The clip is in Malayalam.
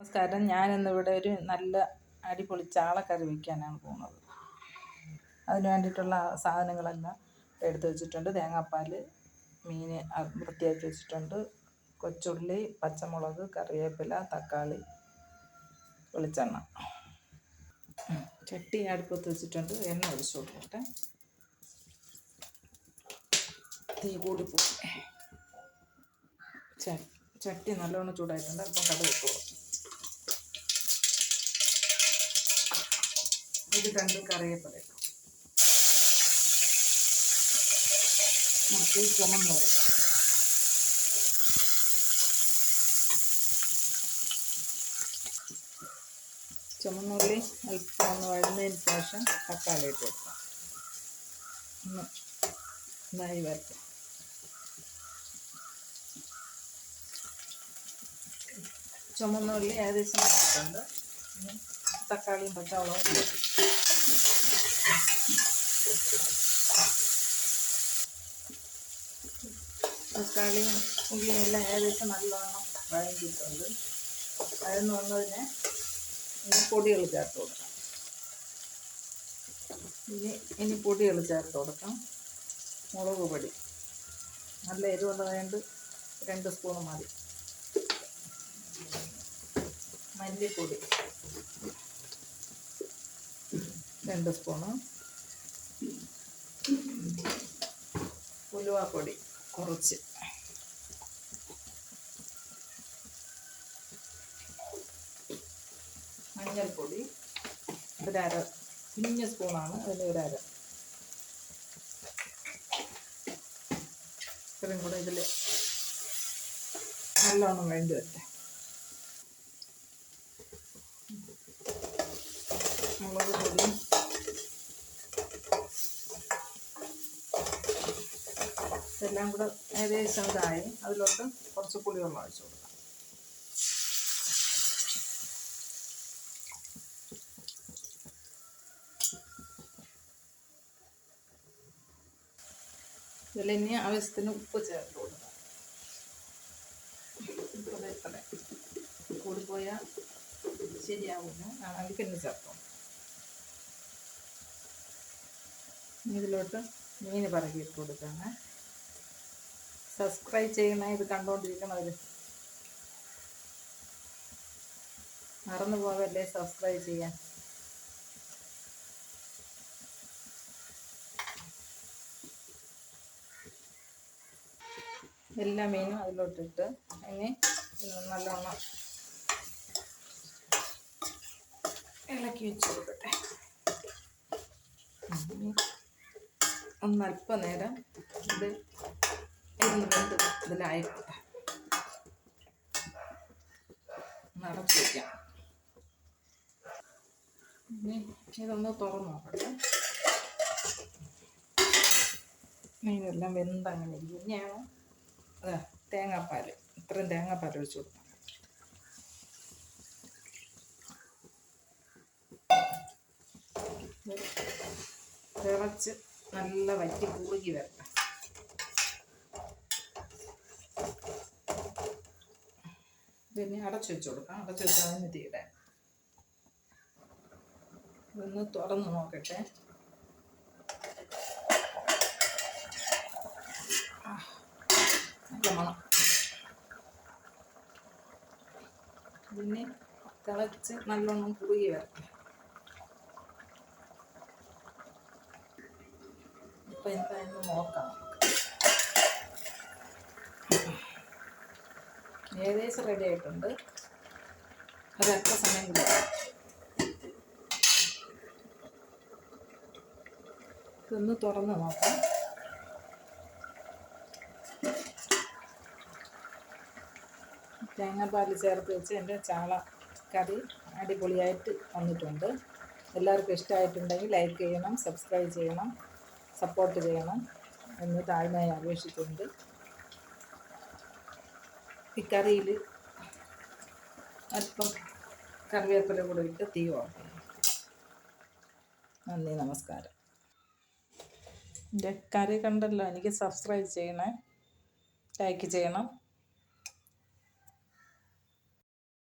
നമസ്കാരം. ഞാനിന്നിവിടെ ഒരു നല്ല അടിപൊളി ചാളക്കറി വയ്ക്കാനാണ് പോകുന്നത്. അതിന് വേണ്ടിയിട്ടുള്ള സാധനങ്ങളെല്ലാം എടുത്ത് വെച്ചിട്ടുണ്ട്. തേങ്ങാപ്പാൽ മീൻ വൃത്തിയാക്കി വെച്ചിട്ടുണ്ട്. കൊച്ചുള്ളി പച്ചമുളക് കറിവേപ്പില തക്കാളി വെളിച്ചെണ്ണ. ചട്ടി അടുപ്പത്ത് വെച്ചിട്ടുണ്ട്. എണ്ണ ഒഴിച്ചു കൊടുക്കട്ടെ. തീ കൂടി പോയി. ചട്ടി നല്ലോണം ചൂടായിട്ടുണ്ട്. അപ്പം കട വെക്കുക ഇത് നമുക്ക് ചുമന്നു ചുമന്നുള്ളി അല്പം ഒന്ന് വഴുന്നതിന് ശേഷം തക്കാളി ഇട്ട് വെക്കാം ഒന്ന് നന്നായി വരട്ടെ. ചുമന്നുള്ളി ഏകദേശം തക്കാളിയും പച്ചവളവും തക്കാളിയും ഉള്ളിയും എല്ലാം ഏകദേശം നല്ലവണ്ണം വഴങ്ങിയിട്ടുണ്ട് വഴന്ന് വന്നതിന് ഇനി പൊടികൾ ചേർത്ത് കൊടുക്കാം. ഇനി ഇനി പൊടികൾ ചേർത്ത് കൊടുക്കാം. മുളക് പൊടി. നല്ല എരിവുള്ളതായത് രണ്ട് സ്പൂൺ മതി. മല്ലിപ്പൊടി. രണ്ട് സ്പൂണ്. ഉലുവാപ്പൊടി. കുറച്ച്. മഞ്ഞൾപ്പൊടി. ഒരര കുഞ്ഞ സ്പൂണാണ് അതിൽ ഒരര. ഇത്രയും കൂടെ ഇതിൽ നല്ലോണം വേണ്ടി വരട്ടെ. മുളക് പൊടി ഇതെല്ലാം കൂടെ ഏകദേശം ഇതായി. അതിലോട്ട് കുറച്ച് പുളിവെള്ളം ഒഴിച്ചു കൊടുക്കാം. ഇതിൽ ഇനി ആവശ്യത്തിന് ഉപ്പ് ചേർത്ത് കൊടുക്കാം. കൂടിപ്പോയാൽ ശരിയാവില്ല ആണെങ്കിൽ പിന്നെ ചേർത്തോളാം ഇതിലോട്ട് മീൻ പറകിയിട്ട് ഇട്ട് കൊടുക്കാണ് സബ്സ്ക്രൈബ് ചെയ്യണേ ഇത് കണ്ടുകൊണ്ടിരിക്കണവർ മറന്നു പോകല്ലേ സബ്സ്ക്രൈബ് ചെയ്യാൻ. എല്ലാ മീനും അതിലോട്ടിട്ട് ഇനി നല്ലോണം ഇളക്കി വെച്ച് കൊടുക്കട്ടെ ഒന്നല്പനേരം ഇത് ഇരുന്ന് വെന്ത് ഇതിലായിക്കോട്ടെ നിറച്ച് വയ്ക്കാം ഇതൊന്ന് തുറന്നു നോക്കട്ടെ. മീനെല്ലാം വെന്ത് അങ്ങനെ ഇരിക്കും ഇനിയാണ് അതാ തേങ്ങാപ്പാൽ ഇത്രയും തേങ്ങാപ്പാൽ ഒഴിച്ചു കൊടുക്കാം. തിളച്ച് നല്ല വറ്റി കുറുകി വരട്ടെ. പിന്നെ അടച്ചു വെച്ച് കൊടുക്കാം അടച്ചു വെച്ചാൽ അതിന് തീരെ ഇതൊന്ന് തുറന്ന് നോക്കട്ടെ. നല്ല മണം. പിന്നെ തിളച്ച് നല്ലോണം കുറുകി വരട്ടെ. ഇപ്പം എന്തായാലും നോക്കാം. ഏകദേശം റെഡി ആയിട്ടുണ്ട്. ഒരത്ര സമയം കൂടി. തുറന്ന് നോക്കാം. തേങ്ങാപ്പാൽ ചേർത്ത് വെച്ച് എന്റെ ചാള കറി അടിപൊളിയായിട്ട് വന്നിട്ടുണ്ട്. എല്ലാവർക്കും ഇഷ്ടമായിട്ടുണ്ടെങ്കിൽ ലൈക്ക് ചെയ്യണം സബ്സ്ക്രൈബ് ചെയ്യണം സപ്പോർട്ട് ചെയ്യണം എന്ന് താഴ്മയായി അപേക്ഷിച്ചുകൊണ്ട് ഈ അല്പം കറിവേപ്പില കൂടെ ഇട്ട് തീ വാങ്ങും നന്ദി നമസ്കാരം. എന്റെ കറി കണ്ടല്ലോ എനിക്ക് സബ്സ്ക്രൈബ് ചെയ്യണേ. ലൈക്ക് ചെയ്യണം.